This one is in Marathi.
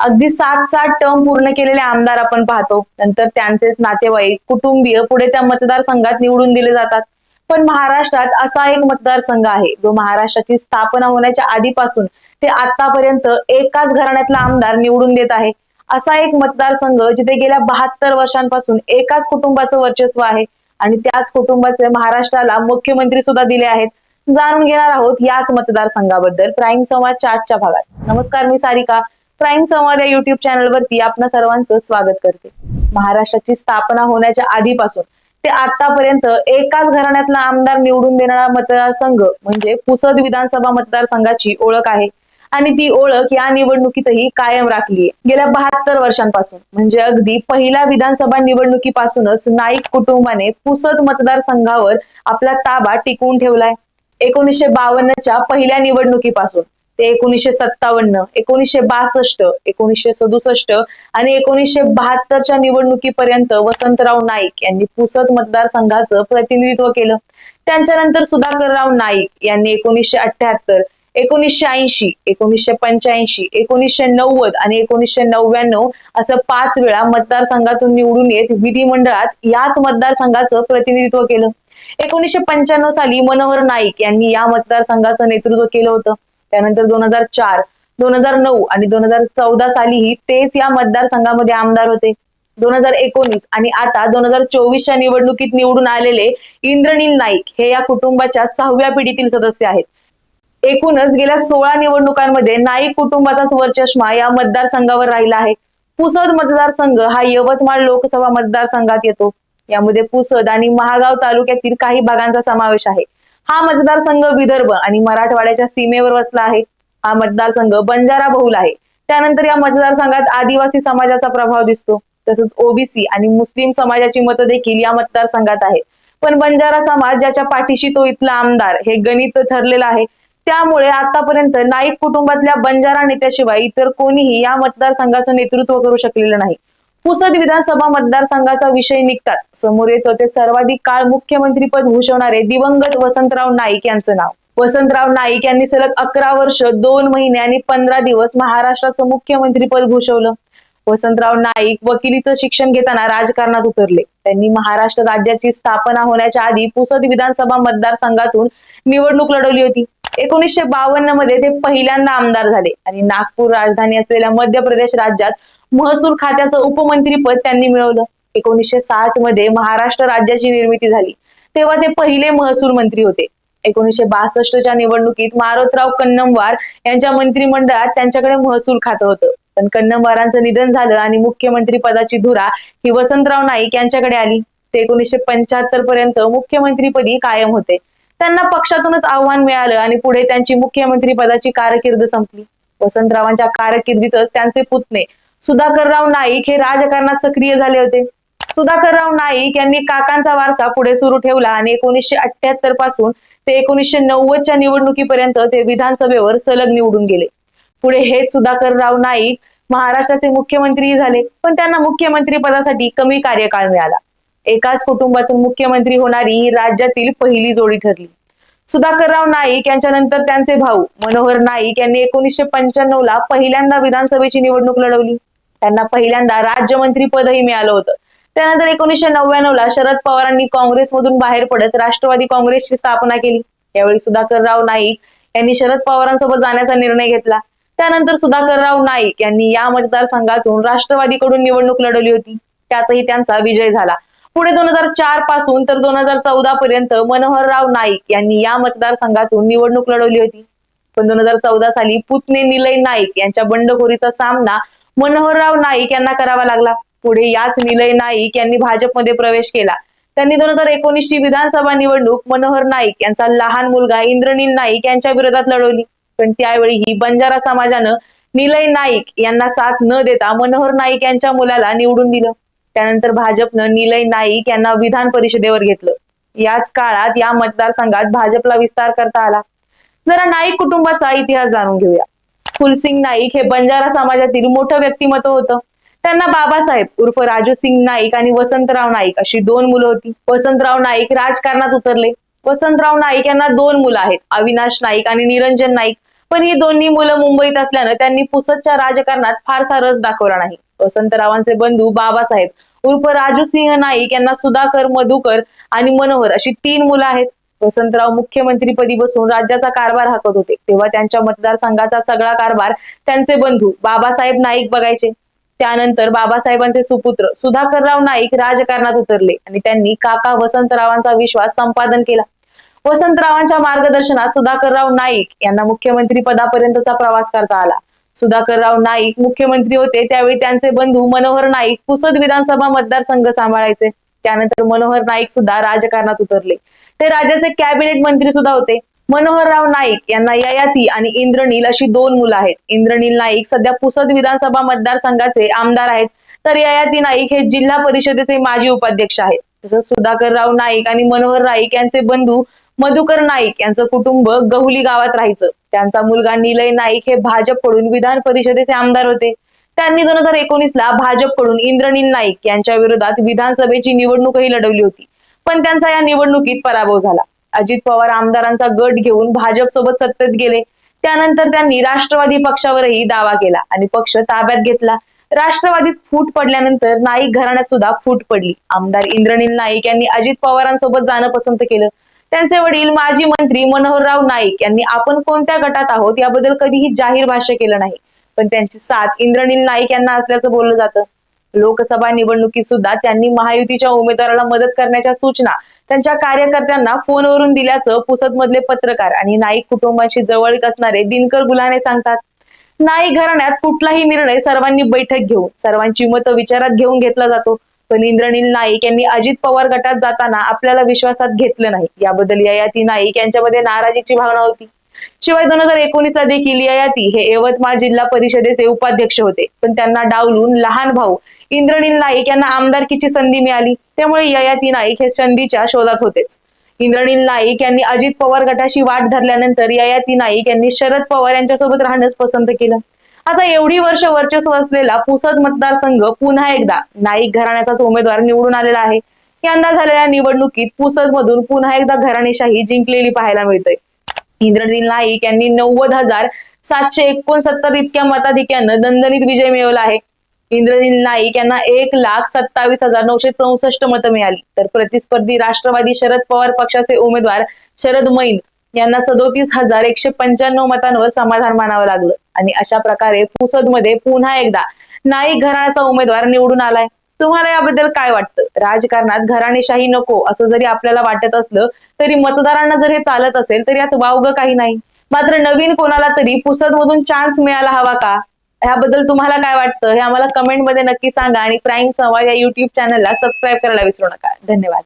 अगदी सात सात टर्म पूर्ण केलेले आमदार आपण पाहतो. नंतर त्यांचेच नातेवाईक कुटुंबीय पुढे त्या मतदारसंघात निवडून दिले जातात. पण महाराष्ट्रात असा एक मतदारसंघ आहे जो महाराष्ट्राची स्थापना होण्याच्या आधीपासून ते आतापर्यंत एकाच घराण्यातला आमदार निवडून देत आहे. असा एक मतदारसंघ जिथे गेल्या बहात्तर वर्षांपासून एकाच कुटुंबाचं वर्चस्व आहे आणि त्याच कुटुंबाचे महाराष्ट्राला मुख्यमंत्री सुद्धा दिले आहेत. जाणून घेणार आहोत याच मतदारसंघाबद्दल प्राईम समाजच्या आजच्या भागात. नमस्कार मी सारिका. क्राईम संवाद या युट्यूब चॅनलवरती आपणा सर्वांचं स्वागत करते. महाराष्ट्राची स्थापना होण्याच्या आधीपासून ते आतापर्यंत एकाच घराण्यातला आमदार निवडून देणारा मतदारसंघ म्हणजे पुसद विधानसभा मतदारसंघाची ओळख आहे. आणि ती ओळख या निवडणुकीतही कायम राखली गेल्या बहात्तर वर्षांपासून म्हणजे अगदी पहिल्या विधानसभा निवडणुकीपासूनच नाईक कुटुंबाने पुसद मतदारसंघावर आपला ताबा टिकवून ठेवलाय. एकोणीसशे बावन्नच्या पहिल्या निवडणुकीपासून. ते एकोणीसशे सत्तावन्न एकोणीसशे बासष्ट एकोणीसशे सदुसष्ट आणि एकोणीसशे बहात्तरच्या निवडणुकीपर्यंत वसंतराव नाईक यांनी पुसद मतदारसंघाचं प्रतिनिधित्व केलं. त्यांच्यानंतर सुधाकरराव नाईक यांनी एकोणीसशे अठ्याहत्तर एकोणीसशे ऐंशी एकोणीसशे पंच्याऐंशी एकोणीसशे नव्वद आणि एकोणीसशे नव्याण्णव असं पाच वेळा मतदारसंघातून निवडून येत विधिमंडळात याच मतदारसंघाचं प्रतिनिधित्व केलं. एकोणीसशे पंच्याण्णव साली मनोहर नाईक यांनी या मतदारसंघाचं नेतृत्व केलं होतं. त्यानंतर दोन हजार चार दोन हजार नऊ आणि दोन हजार चौदा सालीही तेच या मतदारसंघामध्ये आमदार होते. दोन हजार एकोणीस आणि आता दोन हजार चोवीसच्या निवडणुकीत निवडून आलेले इंद्रनील नाईक हे या कुटुंबाच्या सहाव्या पिढीतील सदस्य आहेत. एकूणच गेल्या सोळा निवडणुकांमध्ये नाईक कुटुंबाचाच वरचष्मा या मतदारसंघावर राहिला आहे. पुसद मतदारसंघ हा यवतमाळ लोकसभा मतदारसंघात येतो. यामध्ये पुसद आणि महागाव तालुक्यातील काही भागांचा समावेश आहे. हा मतदारसंघ विदर्भ आणि मराठवाड्याच्या सीमेवर वसला आहे. हा मतदारसंघ बंजारा बहुल आहे. त्यानंतर या मतदारसंघात आदिवासी समाजाचा प्रभाव दिसतो. तसंच ओबीसी आणि मुस्लिम समाजाची मतं देखील या मतदारसंघात आहे पण बंजारा समाज ज्याच्या पाठीशी तो इथला आमदार हे गणित ठरलेलं आहे. त्यामुळे आतापर्यंत नाईक कुटुंबातल्या बंजारा नेत्याशिवाय इतर कोणीही या मतदारसंघाचं नेतृत्व करू शकलेलं नाही. पुसद विधानसभा मतदारसंघाचा विषय निघतात. समोर येतो ते सर्वाधिक काळ मुख्यमंत्रीपद भूषवणारे दिवंगत वसंतराव नाईक यांचं नाव. वसंतराव नाईक यांनी सलग अकरा वर्ष दोन महिने आणि पंधरा दिवस महाराष्ट्राचं मुख्यमंत्रीपद भूषवलं. वसंतराव नाईक वकिलीचं शिक्षण घेताना राजकारणात उतरले. त्यांनी महाराष्ट्र राज्याची स्थापना होण्याच्या आधी पुसद विधानसभा मतदारसंघातून निवडणूक लढवली होती. एकोणीसशे बावन्नमध्ये ते पहिल्यांदा आमदार झाले. आणि नागपूर राजधानी असलेल्या मध्य प्रदेश राज्यात महसूल खात्याचं उपमंत्रीपद त्यांनी मिळवलं. एकोणीसशे साठमध्ये महाराष्ट्र राज्याची निर्मिती झाली. तेव्हा ते पहिले महसूल मंत्री होते. एकोणीसशे बासष्टच्या निवडणुकीत मारोतराव कन्नमवार यांच्या मंत्रिमंडळात त्यांच्याकडे महसूल खातं होतं. पण कन्नमवारांचं निधन झालं आणि मुख्यमंत्री पदाची धुरा ही वसंतराव नाईक यांच्याकडे आली. ते एकोणीसशे पंच्याहत्तर पर्यंत मुख्यमंत्रीपदी कायम होते. त्यांना पक्षातूनच आव्हान मिळालं आणि पुढे त्यांची मुख्यमंत्री पदाची कारकीर्द संपली. वसंतरावांच्या कारकिर्दीतच त्यांचे पुतणे सुधाकरराव नाईक हे राजकारणात सक्रिय झाले होते. सुधाकरराव नाईक यांनी काकांचा वारसा पुढे सुरू ठेवला आणि एकोणीसशे अठ्याहत्तरपासून ते एकोणीसशे नव्वदच्या निवडणुकीपर्यंत ते विधानसभेवर सलग निवडून गेले. पुढे हेच सुधाकरराव नाईक महाराष्ट्राचे मुख्यमंत्री झाले पण त्यांना मुख्यमंत्री पदासाठी कमी कार्यकाळ मिळाला. एकाच कुटुंबातून मुख्यमंत्री होणारी ही राज्यातील पहिली जोडी ठरली. सुधाकरराव नाईक यांच्यानंतर त्यांचे भाऊ मनोहर नाईक यांनी एकोणीसशे पंच्याण्णव ला पहिल्यांदा विधानसभेची निवडणूक लढवली. त्यांना पहिल्यांदा राज्यमंत्री पदही मिळालं होतं. त्यानंतर एकोणीसशे नव्याण्णव ला शरद पवारांनी काँग्रेसमधून बाहेर पडत राष्ट्रवादी काँग्रेसची स्थापना केली. यावेळी सुधाकरराव नाईक यांनी शरद पवारांसोबत जाण्याचा निर्णय घेतला. त्यानंतर सुधाकरराव नाईक यांनी या मतदारसंघातून राष्ट्रवादीकडून निवडणूक लढवली होती. त्यातही त्यांचा विजय झाला. पुढे दोन हजार चारपासून तर दोन हजार चौदा पर्यंत मनोहरराव नाईक यांनी या मतदारसंघातून निवडणूक लढवली होती. पण दोन हजार चौदा साली पुतणे निलय नाईक यांच्या बंडखोरीचा सामना मनोहरराव नाईक यांना करावा लागला. पुढे याच निलय नाईक यांनी भाजपमध्ये प्रवेश केला. त्यांनी दोन हजार एकोणीसची विधानसभा निवडणूक मनोहर नाईक यांचा लहान मुलगा इंद्रनील नाईक यांच्या विरोधात लढवली. पण त्यावेळी ही बंजारा समाजानं निलय नाईक यांना साथ न देता मनोहर नाईक यांच्या मुलाला निवडून दिलं. त्यानंतर भाजपनं निलय नाईक यांना विधान परिषदेवर घेतलं. याच काळात या मतदारसंघात भाजपला विस्तार करता आला. जरा नाईक कुटुंबाचा इतिहास जाणून घेऊया. फुलसिंग नाईक हे बंजारा समाजातील मोठं व्यक्तिमत्व होतं. त्यांना बाबासाहेब उर्फ राजू सिंग नाईक आणि वसंतराव नाईक अशी दोन मुलं होती. वसंतराव नाईक राजकारणात उतरले. वसंतराव नाईक यांना दोन मुलं आहेत. अविनाश नाईक आणि निरंजन नाईक. पण ही दोन्ही मुलं मुंबईत असल्यानं त्यांनी पुसदच्या राजकारणात फारसा रस दाखवला नाही. वसंतरावांचे बंधू बाबासाहेब उर्फ राजू सिंह नाईक यांना सुधाकर मधुकर आणि मनोहर अशी तीन मुलं आहेत. वसंतराव मुख्यमंत्रीपदी बसून राज्याचा कारभार हाकत होते. तेव्हा त्यांच्या मतदारसंघाचा सगळा कारभार त्यांचे बंधू बाबासाहेब नाईक बघायचे. त्यानंतर बाबासाहेबांचे सुपुत्र सुधाकरराव नाईक राजकारणात उतरले आणि त्यांनी काका वसंतरावांचा विश्वास संपादन केला. वसंतरावांच्या मार्गदर्शनात सुधाकरराव नाईक यांना मुख्यमंत्री पदापर्यंतचा प्रवास करता आला. सुधाकरराव नाईक मुख्यमंत्री होते. त्यावेळी त्यांचे बंधू मनोहर नाईक पुसद विधानसभा मतदारसंघ सांभाळायचे. त्यानंतर मनोहर नाईक सुद्धा राजकारणात उतरले. ते राज्याचे कॅबिनेट मंत्री सुद्धा होते. मनोहरराव नाईक यांना ययाती आणि इंद्रनील अशी दोन मुलं आहेत. इंद्रनील नाईक सध्या पुसद विधानसभा मतदारसंघाचे आमदार आहेत. तर ययाती नाईक हे जिल्हा परिषदेचे माजी उपाध्यक्ष आहेत. तसंच सुधाकरराव नाईक आणि मनोहर नाईक यांचे बंधू मधुकर नाईक यांचं कुटुंब गहुली गावात राहायचं. त्यांचा मुलगा निलय नाईक हे भाजपकडून विधान परिषदेचे आमदार होते. त्यांनी दोन हजार एकोणीस ला भाजपकडून इंद्रनील नाईक यांच्या विरोधात विधानसभेची निवडणूकही लढवली होती. पण त्यांचा या निवडणुकीत पराभव झाला. अजित पवार आमदारांचा गट घेऊन भाजप सोबत सत्तेत गेले. त्यानंतर त्यांनी राष्ट्रवादी पक्षावरही दावा केला आणि पक्ष ताब्यात घेतला. राष्ट्रवादीत फूट पडल्यानंतर नाईक घराण्यात सुद्धा फूट पडली. आमदार इंद्रनील नाईक यांनी अजित पवारांसोबत जाणं पसंत केलं. त्यांचे वडील माजी मंत्री मनोहरराव नाईक यांनी आपण कोणत्या गटात आहोत याबद्दल कधीही जाहीर भाष्य केलं नाही. पण त्यांची साथ इंद्रनील नाईक यांना असल्याचं बोललं जातं. लोकसभा निवडणुकीत सुद्धा त्यांनी महायुतीच्या उमेदवाराला मदत करण्याच्या सूचना त्यांच्या कार्यकर्त्यांना फोनवरून दिल्याचं पुसदमधले पत्रकार आणि नाईक कुटुंबाशी जवळीक असणारे दिनकर गुलाने सांगतात. नाईक घराण्यात कुठलाही निर्णय सर्वांनी बैठक घेऊन सर्वांची मतं विचारात घेऊन घेतला जातो. पण इंद्रनील नाईक यांनी अजित पवार गटात जाताना आपल्याला विश्वासात घेतलं नाही. याबद्दल ययाती नाईक यांच्यामध्ये नाराजीची भावना होती. शिवाय दोन हजार एकोणीसला देखील ययाती हे यवतमाळ जिल्हा परिषदेचे उपाध्यक्ष होते. पण त्यांना डावलून लहान भाऊ इंद्रनील नाईक यांना आमदारकीची संधी मिळाली. त्यामुळे ययाती नाईक हे संधीच्या शोधात होतेच. इंद्रनील नाईक यांनी अजित पवार गटाशी वाट धरल्यानंतर ययाती नाईक यांनी शरद पवार यांच्यासोबत राहणंच पसंत केलं. आता एवढी वर्ष वर्चस्व असलेला पुसद मतदारसंघ पुन्हा एकदा नाईक घराण्याचाच उमेदवार निवडून आलेला आहे. यंदा झालेल्या निवडणुकीत पुसद मधून पुन्हा एकदा घराणेशाही जिंकलेली पाहायला मिळते इंद्रनील नाईक यांनी नव्वद हजार सातशे एकोणसत्तर इतक्या मताधिक्यानं दणदणीत विजय मिळवला आहे. इंद्रनील नाईक यांना एक लाख सत्तावीस हजार नऊशे चौसष्ट मतं मिळाली. तर प्रतिस्पर्धी राष्ट्रवादी शरद पवार पक्षाचे उमेदवार शरद मैन यांना सदोतीस हजार एकशे पंच्याण्णव मतांवर समाधान मानावं लागलं. आणि अशा प्रकारे पुसदमध्ये पुन्हा एकदा नाईक घराण्याचा उमेदवार निवडून आलाय. तुम्हाला याबद्दल काय वाटतं? राजकारणात घराणेशाही नको असं जरी आपल्याला वाटत असलं तरी मतदारांना जर हे चालत असेल तर यात वावग काही नाही. मात्र नवीन कोणाला तरी पुसदमधून चान्स मिळायला हवा का? ह्याबद्दल तुम्हाला काय वाटतं? हे आम्हाला कमेंटमध्ये नक्की सांगा आणि प्राईम संवाद या युट्यूब चॅनलला सबस्क्राईब करायला विसरू नका. धन्यवाद.